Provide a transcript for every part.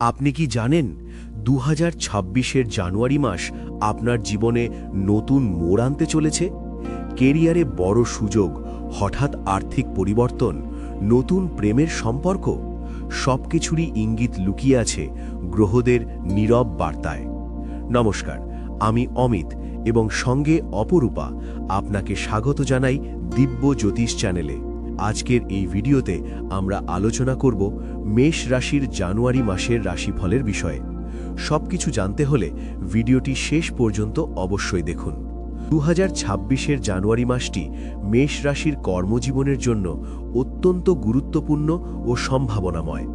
আপনি কি জানেন দু হাজার জানুয়ারি মাস আপনার জীবনে নতুন মোড় আনতে চলেছে? কেরিয়ারে বড় সুযোগ, হঠাৎ আর্থিক পরিবর্তন, নতুন প্রেমের সম্পর্ক, সবকিছুরই ইঙ্গিত লুকিয়ে আছে গ্রহদের নীরব বার্তায়। নমস্কার, আমি অমিত এবং সঙ্গে অপরূপা আপনাকে স্বাগত জানাই দিব্য জ্যোতিষ চ্যানেলে। আজকের এই ভিডিওতে আমরা আলোচনা করব মেষ রাশির জানুয়ারি মাসের রাশিফলের বিষয়ে। সবকিছু জানতে হলে ভিডিওটি শেষ পর্যন্ত অবশ্যই দেখুন। দু হাজার জানুয়ারি মাসটি মেষ রাশির কর্মজীবনের জন্য অত্যন্ত গুরুত্বপূর্ণ ও সম্ভাবনাময়।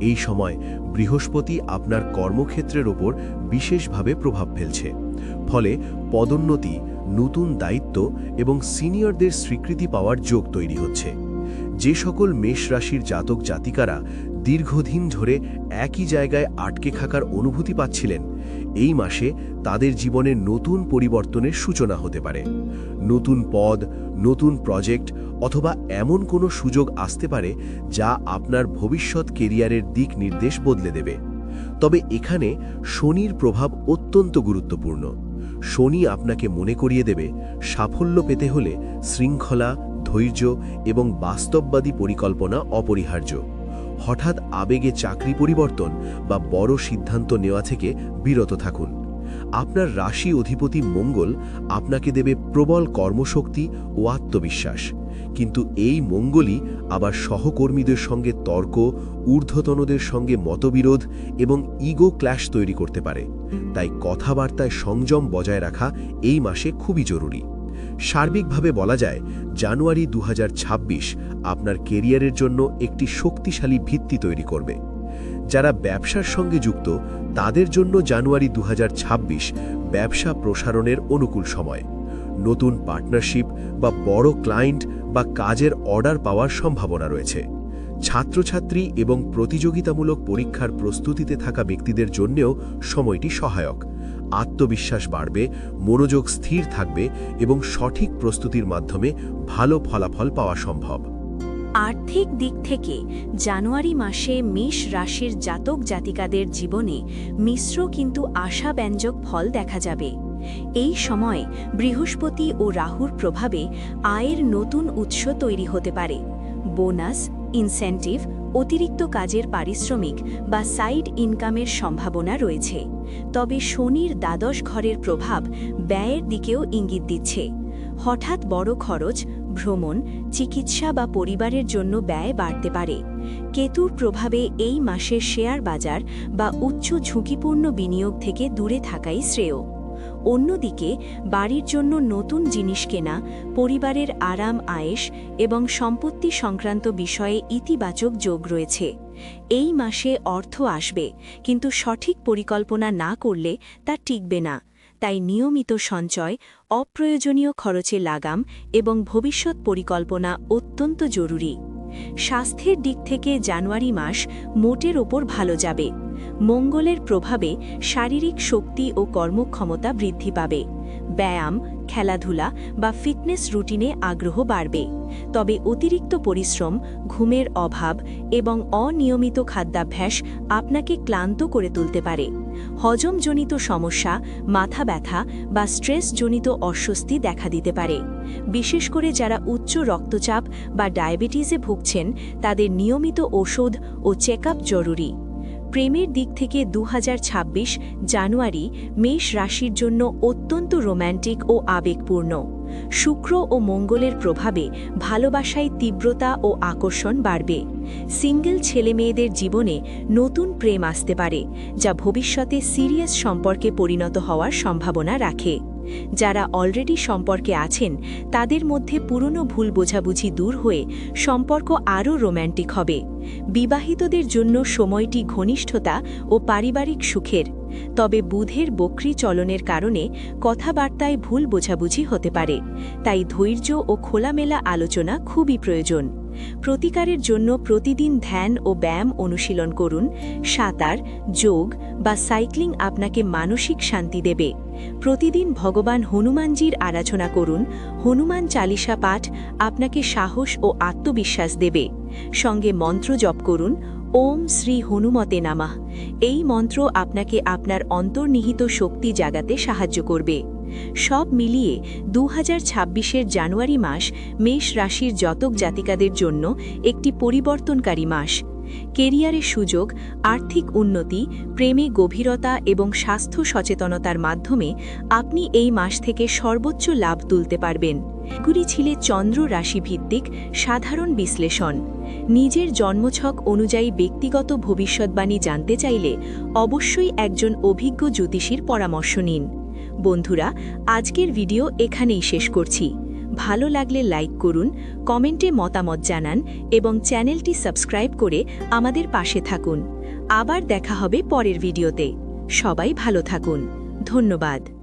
এই সময় বৃহস্পতি আপনার কর্মক্ষেত্রের ওপর বিশেষভাবে প্রভাব ফেলছে। ফলে পদোন্নতি, নতুন দায়িত্ব এবং সিনিয়রদের স্বীকৃতি পাওয়ার যোগ তৈরি হচ্ছে। যে সকল মেষ রাশির জাতক জাতিকারা দীর্ঘদিন ধরে একই জায়গায় আটকে থাকার অনুভূতি পাচ্ছিলেন, এই মাসে তাদের জীবনে নতুন পরিবর্তনের সূচনা হতে পারে। নতুন পদ, নতুন প্রজেক্ট অথবা এমন কোনো সুযোগ আসতে পারে যা আপনার ভবিষ্যৎ কেরিয়ারের দিক নির্দেশ বদলে দেবে। তবে এখানে শনির প্রভাব অত্যন্ত গুরুত্বপূর্ণ। শনি আপনাকে মনে করিয়ে দেবে, সাফল্য পেতে হলে শৃঙ্খলা ধৈর্য এবং বাস্তববাদী পরিকল্পনা অপরিহার্য। হঠাৎ আবেগে চাকরি পরিবর্তন বা বড় সিদ্ধান্ত নেওয়া থেকে বিরত থাকুন। আপনার রাশি অধিপতি মঙ্গল আপনাকে দেবে প্রবল কর্মশক্তি ও আত্মবিশ্বাস। কিন্তু এই মঙ্গলই আবার সহকর্মীদের সঙ্গে তর্ক, ঊর্ধ্বতনদের সঙ্গে মতবিরোধ এবং ইগো ক্ল্যাশ তৈরি করতে পারে। তাই কথাবার্তায় সংযম বজায় রাখা এই মাসে খুবই জরুরি। সার্বিকভাবে বলা যায়, জানুয়ারি দু হাজার ছাব্বিশ আপনার কেরিয়ারের জন্য একটি শক্তিশালী ভিত্তি তৈরি করবে। যারা ব্যবসার সঙ্গে যুক্ত, তাদের জন্য জানুয়ারি দু হাজার ছাব্বিশ ব্যবসা প্রসারণের অনুকূল সময়। নতুন পার্টনারশিপ বা বড় ক্লায়েন্ট বা কাজের অর্ডার পাওয়ার সম্ভাবনা রয়েছে। ছাত্রছাত্রী এবং প্রতিযোগিতামূলক পরীক্ষার প্রস্তুতিতে থাকা ব্যক্তিদের জন্যেও সময়টি সহায়ক। আত্মবিশ্বাস বাড়বে, মনোযোগ স্থির থাকবে এবং সঠিক প্রস্তুতির মাধ্যমে ভালো ফলাফল পাওয়া সম্ভব। আর্থিক দিক থেকে জানুয়ারি মাসে মেষ রাশির জাতক জাতিকাদের জীবনে মিশ্র কিন্তু আশাব্যঞ্জক ফল দেখা যাবে। এই সময় বৃহস্পতি ও রাহুর প্রভাবে আয়ের নতুন উৎস তৈরি হতে পারে। বোনাস, ইনসেন্টিভ অতিরিক্ত কাজের পারিশ্রমিক বা সাইড ইনকামের সম্ভাবনা রয়েছে। তবে শনির দ্বাদশ ঘরের প্রভাব ব্যয়ের দিকেও ইঙ্গিত দিচ্ছে। হঠাৎ বড় খরচ, ভ্রমণ, চিকিৎসা বা পরিবারের জন্য ব্যয় বাড়তে পারে। কেতুর প্রভাবে এই মাসের শেয়ার বাজার বা উচ্চ ঝুঁকিপূর্ণ বিনিয়োগ থেকে দূরে থাকাই শ্রেয়। অন্যদিকে, বাড়ির জন্য নতুন জিনিস কেনা, পরিবারের আরাম আয়েস এবং সম্পত্তি সংক্রান্ত বিষয়ে ইতিবাচক যোগ রয়েছে। এই মাসে অর্থ আসবে, কিন্তু সঠিক পরিকল্পনা না করলে তা টিকবে না। তাই নিয়মিত সঞ্চয়, অপ্রয়োজনীয় খরচে লাগাম এবং ভবিষ্যৎ পরিকল্পনা অত্যন্ত জরুরি। স্বাস্থ্যের দিক থেকে জানুয়ারি মাস মোটের ওপর ভালো যাবে। মঙ্গলের প্রভাবে শারীরিক শক্তি ও কর্মক্ষমতা বৃদ্ধি পাবে। ব্যায়াম, খেলাধুলা বা ফিটনেস রুটিনে আগ্রহ বাড়বে। তবে অতিরিক্ত পরিশ্রম, ঘুমের অভাব এবং অনিয়মিত খাদ্যাভ্যাস আপনাকে ক্লান্ত করে তুলতে পারে। হজমজনিত সমস্যা, মাথা ব্যথা বা স্ট্রেসজনিত অস্বস্তি দেখা দিতে পারে। বিশেষ করে যারা উচ্চ রক্তচাপ বা ডায়াবেটিসে ভুগছেন, তাদের নিয়মিত ওষুধ ও চেক জরুরি। প্রেমের দিক থেকে দু হাজার ছাব্বিশ জানুয়ারি মেষ রাশির জন্য অত্যন্ত রোম্যান্টিক ও আবেগপূর্ণ। শুক্র ও মঙ্গলের প্রভাবে ভালোবাসায় তীব্রতা ও আকর্ষণ বাড়বে। সিঙ্গেল ছেলেমেয়েদের জীবনে নতুন প্রেম আসতে পারে, যা ভবিষ্যতে সিরিয়াস সম্পর্কে পরিণত হওয়ার সম্ভাবনা রাখে। যারা অলরেডি সম্পর্কে আছেন, তাদের মধ্যে পুরনো ভুল বোঝাবুঝি দূর হয়ে সম্পর্ক আরও রোম্যান্টিক হবে। বিবাহিতদের জন্য সময়টি ঘনিষ্ঠতা ও পারিবারিক সুখের। তবে বুধের বক্রি চলনের কারণে কথাবার্তায় ভুল বোঝাবুঝি হতে পারে। তাই ধৈর্য ও খোলামেলা আলোচনা খুবই প্রয়োজন। প্রতিকারের জন্য প্রতিদিন ধ্যান ও ব্যায়াম অনুশীলন করুন। সাঁতার, যোগ বা সাইক্লিং আপনাকে মানসিক শান্তি দেবে। প্রতিদিন ভগবান হনুমানজির আরাধনা করুন। হনুমান চালিসা পাঠ আপনাকে সাহস ও আত্মবিশ্বাস দেবে। সঙ্গে মন্ত্র জপ করুন। ওম শ্রী হনুমতে নামাহ এই মন্ত্র আপনাকে আপনার অন্তর্নিহিত শক্তি জাগাতে সাহায্য করবে। সব মিলিয়ে দু হাজার জানুয়ারি মাস মেষ রাশির জাতক জাতিকাদের জন্য একটি পরিবর্তনকারী মাস। কেরিয়ারের সুযোগ, আর্থিক উন্নতি, প্রেমে গভীরতা এবং স্বাস্থ্য সচেতনতার মাধ্যমে আপনি এই মাস থেকে সর্বোচ্চ লাভ তুলতে পারবেন। এগুলি ছিলে চন্দ্র রাশিভিত্তিক সাধারণ বিশ্লেষণ। নিজের জন্মছক অনুযায়ী ব্যক্তিগত ভবিষ্যৎবাণী জানতে চাইলে অবশ্যই একজন অভিজ্ঞ জ্যোতিষীর পরামর্শ নিন। বন্ধুরা, আজকের ভিডিও এখানেই শেষ করছি। ভালো লাগলে লাইক করুন, কমেন্টে মতামত জানান এবং চ্যানেলটি সাবস্ক্রাইব করে আমাদের পাশে থাকুন। আবার দেখা হবে পরের ভিডিওতে। সবাই ভালো থাকুন। ধন্যবাদ।